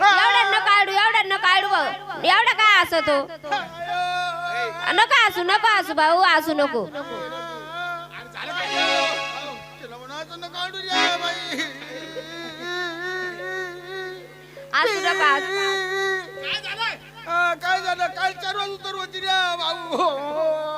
एवढ्यांना काढू एवढ्यांना काढू भाऊ. एवढा काय असतो नका असू नको असू भाऊ असू नको. असू नका काय झालं? चार वाजू तर होती रे भाऊ.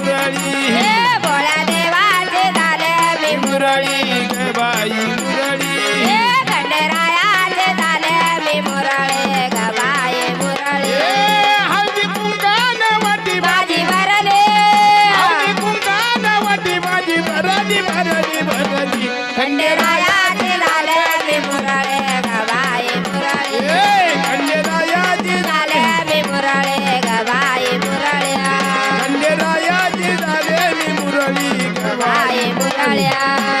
भरली भरली भरली खंडेराया दिलाले मुराळे गवाय मुराळे. खंडेराया दिलाले मी मुराळे गवाय मुराळे. खंडेराया दिलाले मी मुरळी. गवाय मुराळ्या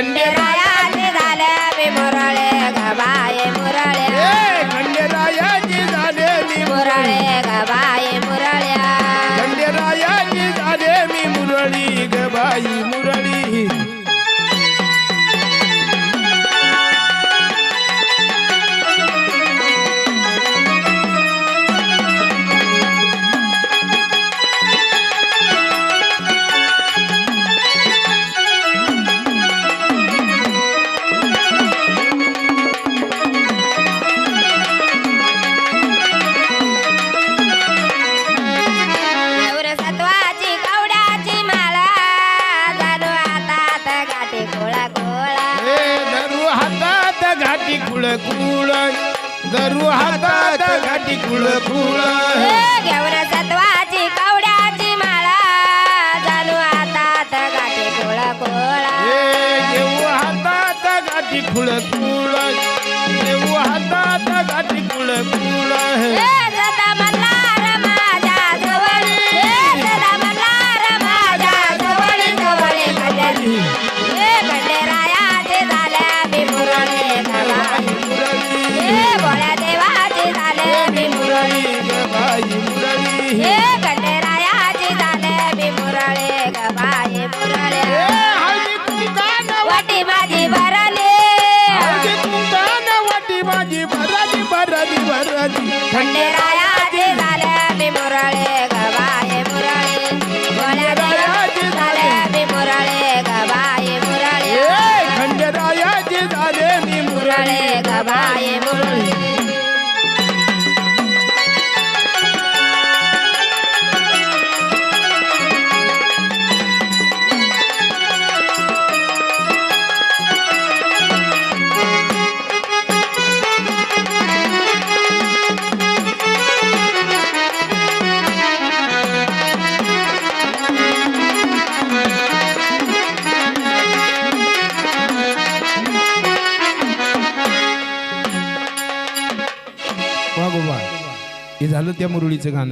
ಧನ್ಯರ घाटी कुळ कुळ गरु हातात घाटी कुळ कुळ घ्यावरा सातवाची कावळ. भरली भरली भरली खंडेराया झाल्या मुरळे गवाय मुरळे. त्या मुरळीचं गाणं.